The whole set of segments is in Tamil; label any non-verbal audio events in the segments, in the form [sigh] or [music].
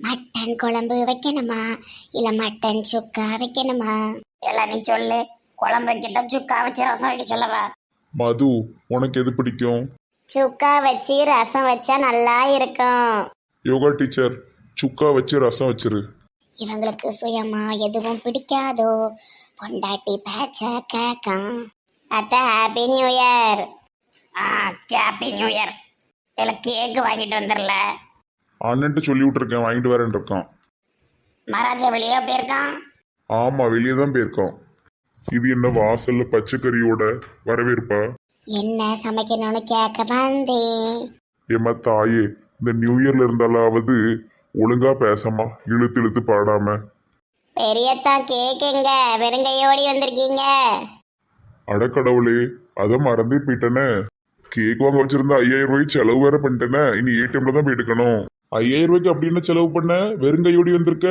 மட்டன் குழம்பு வைக்கணுமா? இல்ல மட்டன் சுக்கா வைக்கணுமா? எல்லாம் நீ சொல்லு குழம்பு வைக்கட்டா சுக்கா வச்சு ரசம் வைக்க சொல்லவா? மது உனக்கு எது பிடிக்கும்? சுக்கா வச்சு ரசம் வச்சா நல்லா இருக்கும். யோகா டீச்சர் சுக்கா வச்சு ரசம் வச்சிரு. இவங்களுக்கு சுயமா எதுவும் பிடிக்காதோ? பொண்டாட்டி பேச்ச கேட்கும் அத்தை ஹாப்பி நியூ இயர் ஆ ஹாப்பி நியூ இயர் இதில் கேக்கு வாங்கிட்டு வந்துடல அண்ணன்ட்டு சொல்லி விட்டுருக்கேன் வாங்கிட்டு வரேன் இருக்கான். மகாராஜா வெளியே போயிருக்கான்? ஆமாம் வெளியே தான் போயிருக்கோம் இது என்ன வாசல்ல பச்சைக்கறியோட வரவேற்பா? என்ன சமைக்கணும்னு கேட்க வந்தேன். ஏம்மா தாயே இந்த நியூ இயர்ல இருந்தாலாவது ஒழுங்கா பேசமா இழுத்து இழுத்து பாடாம. பெரியத்தான் கேக்குங்க வெறுங்கையோடி வந்திருக்கீங்க. அடக்கடவுளே அதை மறந்தே போயிட்டேனே. கேக் வாங்க வச்சிருந்த ஐயாயிரம் ரூபாய்க்கு செலவு வேற பண்ணிட்டேனே இனி ஏடிஎம்ல தான் போய் எடுக்கணும். ஐயாயிரம் ரூபாய்க்கு அப்படி என்ன செலவு பண்ண? வெறுங்கையோடி வந்திருக்க?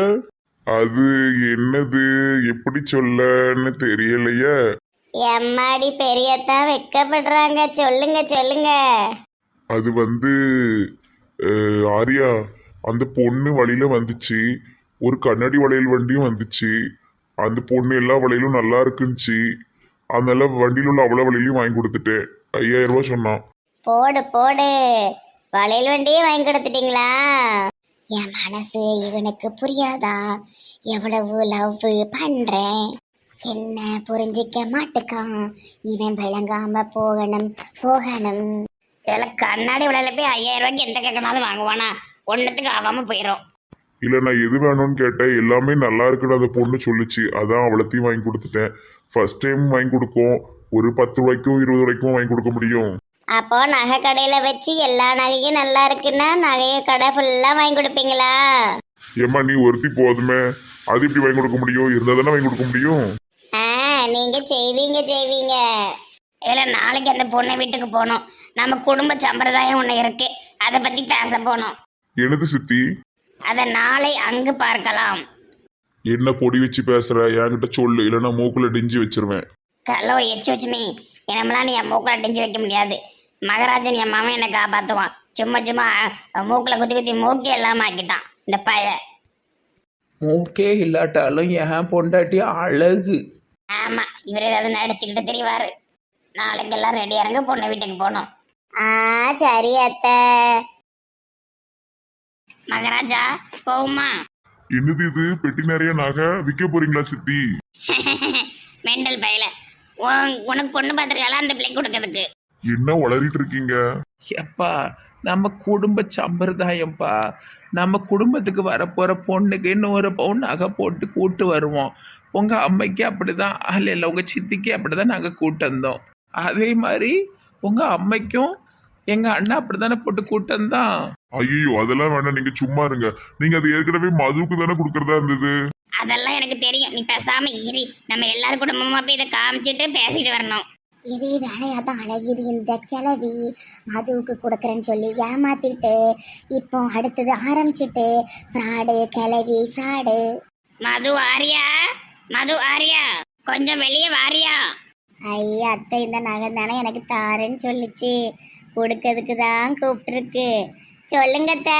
அது என்னது? எப்படி சொல்லன்னு தெரியலையே. எம்மாடி பெரியத்தான் வெக்கப்படுறாங்க. சொல்லுங்க சொல்லுங்க. அது வந்து அஹ், ஆரியா அந்த பொண்ணு வழியில வந்துச்சு. ஒரு கண்ணாடி வளையல் வண்டியும் வந்துச்சு. அந்த பொண்ணு எல்லா வளையலும் நல்லா இருக்குன்னுச்சு. அதனால வண்டியில் உள்ள அவ்வளோ வளையலையும் வாங்கி கொடுத்துட்டேன். ஐயாயிரம் ரூபாய் சொன்னான். போடு போடு. வளையல் வண்டியே வாங்கி கொடுத்துட்டீங்களா? என் மனசு இவனுக்கு புரியாதா? எவ்வளவு லவ் பண்றேன். என்ன புரிஞ்சிக்க மாட்டுக்கான்? இவன் விளங்காம போகணும் போகணும். எனக்கு கண்ணாடி விளையாட போய் ஐயாயிரம் ரூபாய்க்கு எந்த கேட்கனாலும் வாங்குவானா? ஒன்றுத்துக்கு ஆகாம போயிடும் இல்லை நான் எது வேணும்னு கேட்டேன். எல்லாமே நல்லா இருக்குன்னு அந்த பொண்ணு சொல்லுச்சு. அதான் அவ்வளோத்தையும் வாங்கி கொடுத்துட்டேன். ஃபர்ஸ்ட் டைம் வாங்கி கொடுக்கும். ஒரு பத்து ரூபாய்க்கும் இருபது ரூபாய்க்கும் வாங்கி கொடுக்க முடியும். அப்போ நகை கடையில வச்சு எல்லா நகையும் நல்லா இருக்குன்னா நகைய கடை ஃபுல்லா வாங்கி கொடுப்பீங்களா? ஏம்மா நீ ஒருத்தி போதுமே. அது இப்படி வாங்கி கொடுக்க முடியும்? இருந்தால் தானே வாங்கி கொடுக்க முடியும்? ஆ நீங்க செய்வீங்க செய்வீங்க. இல்ல நாளைக்கு அந்த பொண்ணை வீட்டுக்கு போகணும். நம்ம குடும்ப சம்பிரதாயம் ஒன்று இருக்கு. அதை பத்தி பேச போனோம் எனது சித்தி? அதை நாளை அங்கு பார்க்கலாம். என்ன பொடி வச்சு பேசுற? என்கிட்ட சொல்லு. இல்லைன்னா மூக்குல டிஞ்சி வச்சிருவேன். ஹலோ எச்சுச்சுமி என்னமெல்லாம் நீ என் மூக்கில் அடிஞ்சு வைக்க முடியாது. மகராஜன் என் மாமன் என்னை காப்பாற்றுவான் சும்மா சும்மா மூக்குல குத்தி குத்தி மூக்கே இல்லாம ஆக்கிட்டான். இந்த பைய. மூக்கே இல்லாட்டாலும் என் பொண்டாட்டி அழகு. ஆமா இவர் ஏதாவது நடிச்சுக்கிட்டு தெரியவாரு நாளைக்கு எல்லாம் ரெடி இறங்க பொண்ணு வீட்டுக்கு போகணும். ஆ சரி அத்தை. மகராஜா போகுமா என்னது இது? பெட்டி நிறைய நகை விற்க போறீங்களா சித்தி? [laughs] மெண்டல் பையல. உன்- உனக்கு பொண்ணு பார்த்துருக்கால அந்த பிள்ளைக்கு கொடுக்கறதுக்கு? என்ன வளரிட்டு இருக்கீங்க? எப்பா நம்ம குடும்ப சம்பிரதாயம்ப்பா நம்ம குடும்பத்துக்கு வரப்போகிற பொண்ணுக்கு இன்னொரு பவுன் நகை போட்டு கூட்டு வருவோம். உங்கள் அம்மைக்கு அப்படிதான் அல்ல இல்லை உங்கள் சித்திக்கு அப்படி தான் நாங்கள் கூட்டு வந்தோம். அதே மாதிரி உங்கள் அம்மைக்கும் எங்கள் அண்ணா அப்படி தானே போட்டு கூட்டு வந்தான்? ஐயோ அதெல்லாம் வேண்டாம் நீங்க சும்மா இருங்க. நீங்க அது ஏற்கனவே மதுவுக்கு தானே கொடுக்கறதா இருந்தது? அதெல்லாம் எனக்கு தெரியும். நீ பேசாம இரு. நம்ம எல்லாரும் குடும்பமா போய் இதை காமிச்சிட்டு பேசிட்டு வரணும். இதே வேலையாதான் அழகிது. இந்த கிளவி மதுவுக்கு கொடுக்குறேன்னு சொல்லி ஏமாத்திட்டு இப்போ அடுத்தது ஆரம்பிச்சிட்டு ஃப்ராடு கிளவி ஃப்ராடு மது ஆரியா மது ஆரியா கொஞ்சம் வெளியே வாரியா? ஐயா அத்தை இந்த நகை தானே எனக்கு தாரேன்னு சொல்லிச்சு. கொடுக்கறதுக்கு தான் கூப்பிட்டுருக்கு. சொல்லுங்க அத்தை.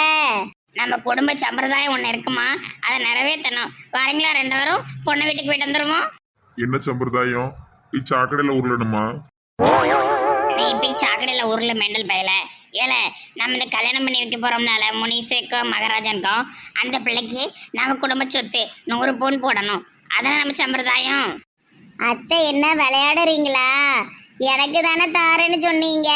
நம்ம குடும்ப சம்பிரதாயம் ஒன்று இருக்குமா? அதை நிறைவேற்றணும் வரீங்களா ரெண்டு பேரும்? பொண்ணு வீட்டுக்கு போயிட்டு வந்துருவோம். என்ன சம்பிரதாயம்? சாக்கடையில உருளணுமா? நீ போய் சாக்கடையில் உருள மெண்டல் பயல. ஏல நம்ம இந்த கல்யாணம் பண்ணி வைக்க போறோம்னால முனிசுக்கும் மகாராஜனுக்கும் அந்த பிள்ளைக்கு நம்ம குடும்ப சொத்து நூறு பவுன் போடணும். அதானே நம்ம சம்பிரதாயம்? அத்தை என்ன விளையாடுறீங்களா? எனக்கு தானே தாரேன்னு சொன்னீங்க.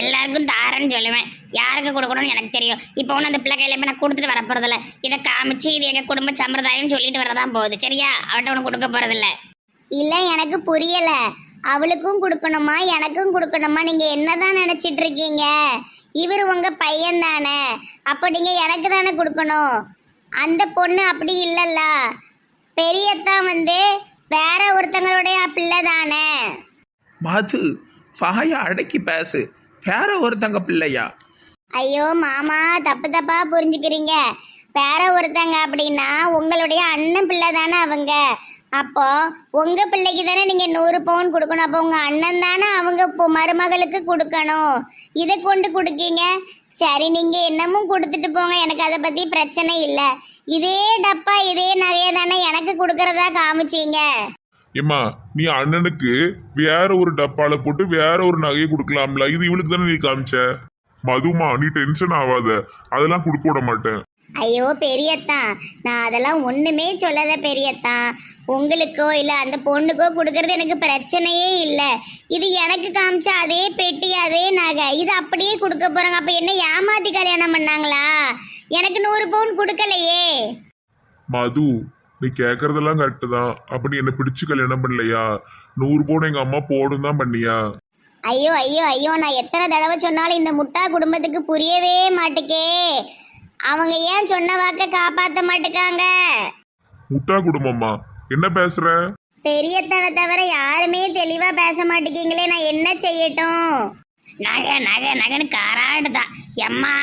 எல்லாருக்கும் தாரேன்னு சொல்லுவேன். யாருக்கு கொடுக்கணும்னு எனக்கு தெரியும். இப்போ ஒன்று அந்த பிள்ளை கையில போய் நான் கொடுத்துட்டு வர போறதில்ல இதை காமிச்சு இது எங்க குடும்ப சம்பிரதாயம் சொல்லிட்டு வரதான் போகுது. சரியா? அவட்ட ஒன்று கொடுக்க போறதில்ல. இல்ல எனக்கு புரியல. அவளுக்கும் கொடுக்கணுமா? எனக்கும் கொடுக்கணுமா? நீங்க என்னதான் நினைச்சிட்டு இருக்கீங்க இவர் உங்க பையன் தானே அப்போ நீங்க எனக்கு தானே கொடுக்கணும். அந்த பொண்ணு அப்படி இல்லல்ல. பெரியத்தான் வந்து வேற ஒருத்தங்களுடைய பிள்ளை தானே மது வாயை அடக்கி பேசு. வேற ஒருத்தங்க பிள்ளையா? ஐயோ மாமா தப்பு தப்பா புரிஞ்சுக்கிறீங்க. வேற ஒருத்தங்க அப்படின்னா உங்களுடைய அண்ணன் பிள்ளை தானே அவங்க. அப்போ உங்க பிள்ளைக்கு தானே நீங்க நூறு பவுன் கொடுக்கணும். அப்போ உங்க அண்ணன் தானே அவங்க மருமகளுக்கு கொடுக்கணும். இதை கொண்டு கொடுக்கீங்க? சரி நீங்க என்னமும் கொடுத்துட்டு போங்க. எனக்கு அதை பத்தி பிரச்சனை இல்லை. இதே டப்பா இதே நகையை தானே எனக்கு கொடுக்கறதா காமிச்சீங்க? ஏம்மா நீ அண்ணனுக்கு வேற ஒரு டப்பால போட்டு வேற ஒரு நகையை கொடுக்கலாம்ல. இது இவளுக்கு தானே நீ காமிச்ச? மதுமா நீ டென்ஷன் ஆகாத அதெல்லாம் கொடுக்க விட மாட்டேன். ஐயோ பெரியத்தான் நான் அதெல்லாம் ஒண்ணுமே சொல்லல பெரியத்தான் உங்களுக்கோ இல்ல அந்த பொண்ணுக்கோ கொடுக்கறது எனக்கு பிரச்சனையே இல்லை. இது எனக்கு காமிச்ச அதே பெட்டி அதே நகை. இது அப்படியே கொடுக்க போறாங்க. அப்ப என்ன ஏமாத்தி கல்யாணம் பண்ணாங்களா? எனக்கு நூறு பவுன் கொடுக்கலையே. மது நீ கேக்குறதெல்லாம் கரெக்டு தான். அப்ப நீ என்ன பிடிச்சு கல்யாணம் பண்ணலையா? நூறு பவுன் எங்க அம்மா போடும் தான் பண்ணியா? ஐயோ ஐயோ ஐயோ நான் எத்தனை தடவை சொன்னாலும் இந்த முட்டா குடும்பத்துக்கு புரியவே மாட்டுக்கே. அவங்க ஏன் சொன்ன வாக்க காப்பாத்த மாட்டுக்காங்க? முட்டா குடும்பம்மா. என்ன பேசுற? பெரியத்தனை தவிர யாருமே தெளிவா பேச மாட்டேங்கிங்களே நான் என்ன செய்யட்டும்? நகை நகை நகைன்னு காராடுதான். எம்மா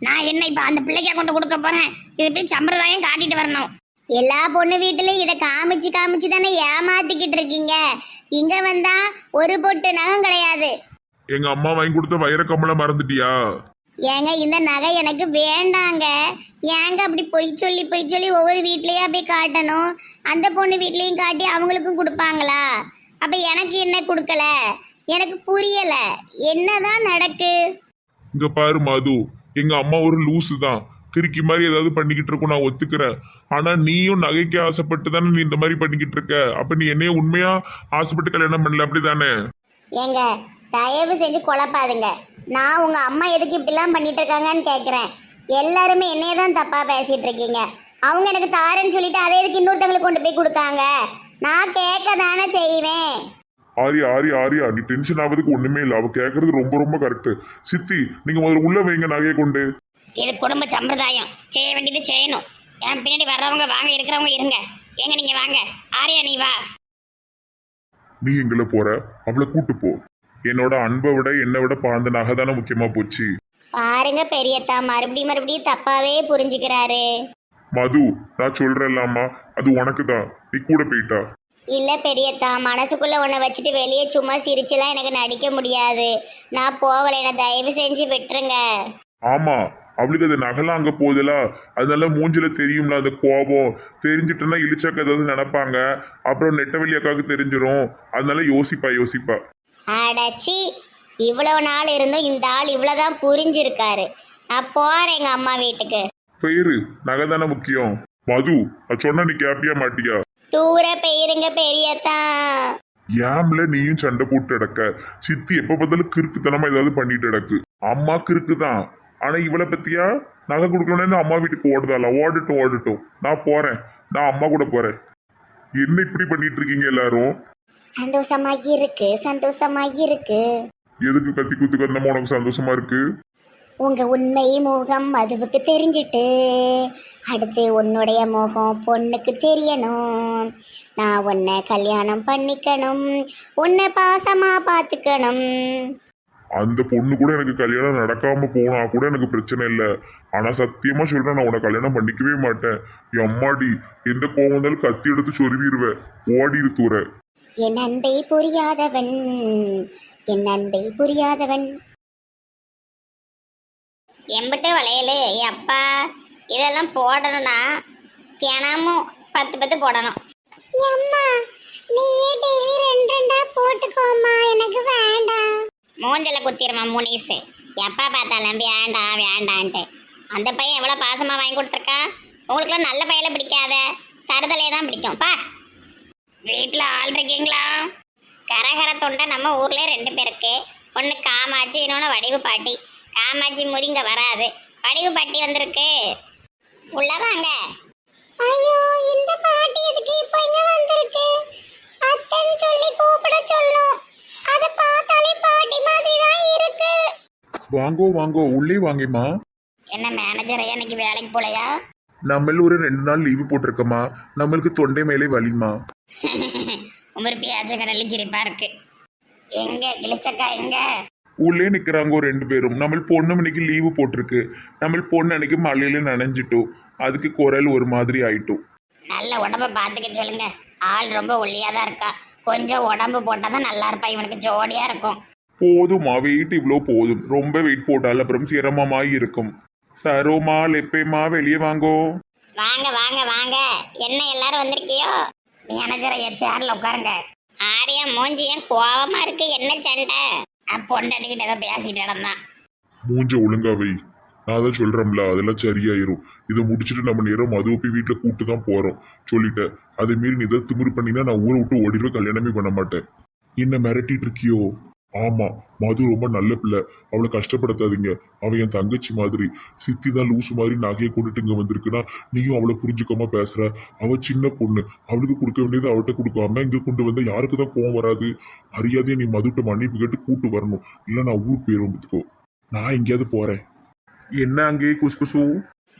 நான் என்ன இப்ப அந்த பிள்ளைக்கா கொண்டு கொடுக்க போறேன்? இது போய் சம்பிரதாயம் காட்டிட்டு வரணும்? எல்லா பொண்ணு வீட்டுலயும் இதை காமிச்சு காமிச்சு தானே ஏமாத்திக்கிட்டு இருக்கீங்க. இங்க வந்தா ஒரு பொட்டு நகம் கிடையாது. எங்க அம்மா வாங்கி கொடுத்த வைர கம்மலை மறந்துட்டியா? ஏங்க இந்த நகை எனக்கு வேண்டாங்க. ஏங்க அப்படி பொய் சொல்லி பொய் சொல்லி ஒவ்வொரு வீட்லயா போய் காட்டணும்? அந்த பொண்ணு வீட்லயும் காட்டி அவங்களுக்கும் கொடுப்பாங்களா? அப்ப எனக்கு என்ன கொடுக்கல? எனக்கு புரியல. என்னதான் நடக்கு? இங்க பாரு மது. எங்க அம்மா ஒரு லூசு தான். கிறுக்கி மாதிரி ஏதாவது பண்ணிக்கிட்டு இருக்கும் நான் ஒத்துக்கிறேன். ஆனா நீயும் நகைக்கு ஆசைப்பட்டு தானே நீ இந்த மாதிரி பண்ணிக்கிட்டு இருக்க. அப்ப நீ என்னைய உண்மையா ஆசைப்பட்டு கல்யாணம் பண்ணல அப்படிதானே? ஏங்க தயவு செஞ்சு குழப்பாதுங்க. நான் உங்க அம்மா எதுக்கு இப்படிலாம் பண்ணிட்டு இருக்காங்கன்னு கேக்குறேன். எல்லாருமே என்னைய தான் தப்பா பேசிட்டு இருக்கீங்க அவங்க எனக்கு தாரேன்னு சொல்லிட்டு அதை எதுக்கு இன்னொருத்தவங்களுக்கு கொண்டு போய் கொடுக்காங்க? நான் கேட்க தானே செய்வேன். ஆரியா ஆரியா ஆரியா நீ டென்ஷன் ஆவதுக்கு ஒண்ணுமே இல்ல. அவ கேக்குறது ரொம்ப ரொம்ப கரெக்ட் சித்தி நீங்க முதல்ல உள்ள வைங்க நகையை கொண்டு. இது குடும்ப சம்பிரதாயம். செய்ய வேண்டியது செய்யணும். என் பின்னாடி வர்றவங்க வாங்க இருக்கிறவங்க இருங்க. எங்க நீங்க வாங்க? ஆரியா நீ வா. நீ எங்களை போற? அவளை கூட்டு போ. என்னோட அன்பை விட என்னை விட பாந்த நகை தானே முக்கியமா போச்சு. பாருங்க பெரியத்தா மறுபடியும் மறுபடியும் தப்பாவே புரிஞ்சுக்கிறாரு. மது நான் சொல்றேன்லாமா அது உனக்கு தான். நீ கூட போயிட்டா. இல்ல பெரியத்தா மனசுக்குள்ள உன்னை வச்சுட்டு வெளியே சும்மா சிரிச்சுலாம் எனக்கு நடிக்க முடியாது. நான் போகல என்ன தயவு செஞ்சு விட்டுருங்க. ஆமா அவளுக்கு அது நகலாம் அங்க போகுதுல. அதனால மூஞ்சில தெரியும்ல அந்த கோபம். தெரிஞ்சிட்டுன்னா இழிச்சாக்க ஏதாவது நினைப்பாங்க. அப்புறம் நெட்டவெளி அக்காவுக்கு தெரிஞ்சிரும். அதனால யோசிப்பா யோசிப்பா. அடச்சி இவ்வளவு நாள் இருந்தும் இந்த ஆள் இவ்வளவுதான் புரிஞ்சிருக்காரு. நான் போறேன் எங்க அம்மா வீட்டுக்கு. பேரு நகை தானே முக்கியம். மது அது சொன்னா நீ கேப்பியா மாட்டியா? தூர பெயிருங்க பெரியத்தா. ஏம்ல நீயும் சண்டை போட்டு அடக்க சித்தி எப்ப பார்த்தாலும் கிறுக்குத்தனமா ஏதாவது பண்ணிட்டு அடக்கு அம்மா கிறுக்கு தான் ஆனா இவளை பத்தியா? நகை கொடுக்கணும்னு அம்மா வீட்டுக்கு ஓடுதால ஓடட்டும் ஓடட்டும். நான் போறேன். நான் அம்மா கூட போறேன். என்ன இப்படி பண்ணிட்டு இருக்கீங்க எல்லாரும்? சந்தோஷமாகி இருக்கு சந்தோஷமாகி இருக்கு எதுக்கு கத்தி குத்து கந்தமா உனக்கு சந்தோஷமா இருக்கு? உங்க உண்மை முகம் மதுவுக்கு தெரிஞ்சிட்டு அடுத்து உன்னுடைய முகம் பொண்ணுக்கு தெரியணும். நான் உன்னை கல்யாணம் பண்ணிக்கணும் உன்னை பாசமா பார்த்துக்கணும் அந்த பொண்ணு கூட எனக்கு கல்யாணம் நடக்காம போனா கூட எனக்கு பிரச்சனை இல்லை. ஆனா சத்தியமா சொல்றேன் நான் உன்னை கல்யாணம் பண்ணிக்கவே மாட்டேன். என் அம்மாடி எந்த கோவம் வந்தாலும் கத்தி எடுத்து சொருவிடுவேன் ஓடி தூர. என் அன்பை புரியாதவன் என் அன்பை புரியாதவன். எம்பிட்டு வளையலு அப்பா இதெல்லாம் போடணும்னா தினமும் பத்து பத்து போடணும். அம்மா நீ டெய்லி ரெண்டு ரெண்டா போட்டுக்கோமா எனக்கு வேண்டாம். மூஞ்சல குத்திரமா முனிசு. எப்பா பார்த்தாலும் வேண்டாம் வேண்டான்ட்டு. அந்த பையன் எவ்வளோ பாசமாக வாங்கி கொடுத்துருக்கா? உங்களுக்குலாம் நல்ல பையலை பிடிக்காத தருதலே தான் பிடிக்கும். பா. வீட்டில் ஆள் இருக்கீங்களா கரகர தொண்டை நம்ம ஊர்ல ரெண்டு பேருக்கு. ஒன்று காமாட்சி இன்னொன்று வடிவு பாட்டி காமாட்சி முறி இங்கே வராது. வடிவு பாட்டி வந்திருக்கு. உள்ள வாங்க. ஐயோ இந்த பாட்டி எதுக்கு இப்போ இங்க வந்திருக்கு? அத்தன் சொல்லி கூப்பிட சொல்லும். அதை பார்த்தாலே பாட்டி மாதிரி தான் இருக்கு. வாங்கோ வாங்கோ உள்ளே வாங்கிம்மா. என்ன மேனேஜர் இன்னைக்கு வேலைக்கு போலையா? நம்ம ஒரு ரெண்டு நாள் லீவு போட்டிருக்கோமா நம்மளுக்கு தொண்டை மேலே வலிமா [laughs] உமர் பியாச்ச கடலில் சிரிப்பா இருக்கு. எங்க கிழிச்சக்கா எங்க? உள்ளே நிக்கிறாங்க ஒரு ரெண்டு பேரும். நம்ம பொண்ணு மணிக்கு லீவு போட்டிருக்கு. நம்ம பொண்ணு அன்னைக்கு மழையில நனைஞ்சிட்டோம் அதுக்கு குரல் ஒரு மாதிரி ஆயிட்டும் நல்ல உடம்ப பார்த்துக்க சொல்லுங்க. ஆள் ரொம்ப ஒல்லியா தான் இருக்கா. கொஞ்சம் உடம்பு போட்டால் தான் நல்லா இருப்பா. இவனுக்கு ஜோடியா இருக்கும். போதுமா வெயிட் இவ்வளோ போதும். ரொம்ப வெயிட் போட்டால் அப்புறம் சிரமமாய் இருக்கும். சரோமா லெப்பேமா வெளியே வாங்கோ. வாங்க வாங்க வாங்க. என்ன எல்லாரும் வந்திருக்கியோ? மேனேஜரை என் சேர்ல உட்காருங்க. ஆரியா மூஞ்சி ஏன் கோவமா இருக்கு? என்ன சண்டை? நான் ஏதோ பேசிட்டு நடந்தான். மூஞ்ச ஒழுங்கா வை. நான் தான் சொல்றேன்ல அதெல்லாம் சரியாயிரும். இதை முடிச்சுட்டு நம்ம நேரம் மதுவை போய் வீட்டில் கூப்பிட்டு தான் போறோம். சொல்லிட்டேன். அதே மாரி நீ இதை திமிரு பண்ணினா நான் ஊரை விட்டு ஓடிடுவேன் கல்யாணமே பண்ண மாட்டேன். என்ன மிரட்டிட்டு இருக்கியோ? ஆமா மது ரொம்ப நல்ல பிள்ளை. அவளை கஷ்டப்படுத்தாதீங்க. அவள் என் தங்கச்சி மாதிரி. சித்தி தான் லூசு மாதிரி நகையை கொண்டுட்டு இங்க வந்திருக்குன்னா நீயும் அவளை புரிஞ்சுக்காம பேசுற. அவ சின்ன பொண்ணு. அவளுக்கு கொடுக்க வேண்டியது அவட்ட கொடுக்காம இங்க கொண்டு வந்தால் யாருக்கு தான் கோவம் வராது? மரியாதையை நீ மதுட்ட மன்னிப்பு கேட்டு கூட்டு வரணும். இல்ல நான் ஊர் போயிரும் பார்த்துக்கோ நான் எங்கேயாவது போறேன். என்ன அங்கேயே குசு குசு?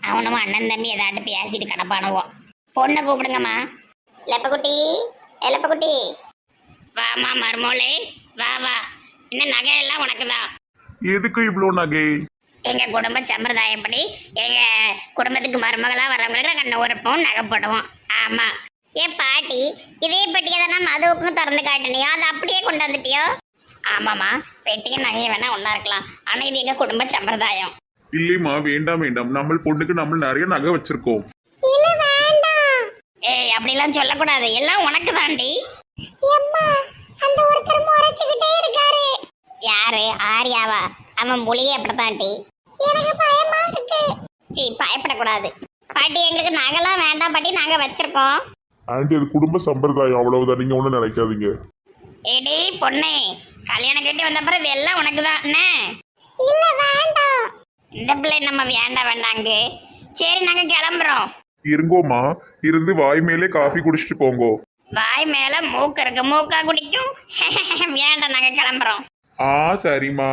அவனும் அண்ணன் தம்பி ஏதாட்டு பேசிட்டு கிடப்பானுவோம் பொண்ணை கூப்பிடுங்கம்மா. லெப்பக்குட்டி ஏ லெப்பக்குட்டி வாமா மருமோளே. வா வா. இந்த நகையெல்லாம் உனக்கு தான். எதுக்கு இவ்வளோ நகை? எங்க குடும்ப சம்பிரதாயப்படி எங்க குடும்பத்துக்கு மருமகளா வரவங்களுக்கு நாங்கள் நூறு பவுன் நகை போடுவோம். ஆமா. ஏன் பாட்டி இதே பெட்டியை தானே மதுவுக்கும் திறந்து காட்டினியோ? அதை அப்படியே கொண்டு வந்துட்டியோ? ஆமாம்மா. பெட்டியும் நகையும் வேணா ஒன்றா இருக்கலாம். ஆனால் இது எங்கள் குடும்ப சம்பிரதாயம். இல்லைம்மா வேண்டாம் வேண்டாம். நம்ம பொண்ணுக்கு நம்ம நிறைய நகை வச்சிருக்கோம். ஏய் அப்படிலாம் சொல்லக்கூடாது. எல்லாம் உனக்கு தாண்டி அந்த ஒருத்தர் முறைச்சுக்கிட்டே இருக்காரு. யாரு? ஆரியாவா? அவன் மொழியே அப்படித்தான்டி. எனக்கு பயமா இருக்கு. சீ பயப்படக்கூடாது. பாட்டி எங்களுக்கு நகைலாம் வேண்டாம் பாட்டி நாங்க வச்சிருக்கோம். ஆண்டி அது குடும்ப சம்பிரதாயம். அவ்வளவுதான். நீங்க ஒன்றும் நினைக்காதீங்க. ஏடி பொண்ணே கல்யாணம் கட்டி வந்த பிறகு எல்லாம் உனக்கு தான் என்ன? இல்ல வேண்டாம். இந்த பிள்ளை நம்ம வேண்டாம் வேண்டாங்க சரி நாங்க கிளம்புறோம். இருங்கோமா இருந்து வாய் மேலே காஃபி குடிச்சிட்டு போங்கோ. வாய் மேல மூக்கு இருக்கு. மூக்கா குடிக்கும். [laughs] வேண்டாம் நாங்க கிளம்புறோம். ஆ சரிம்மா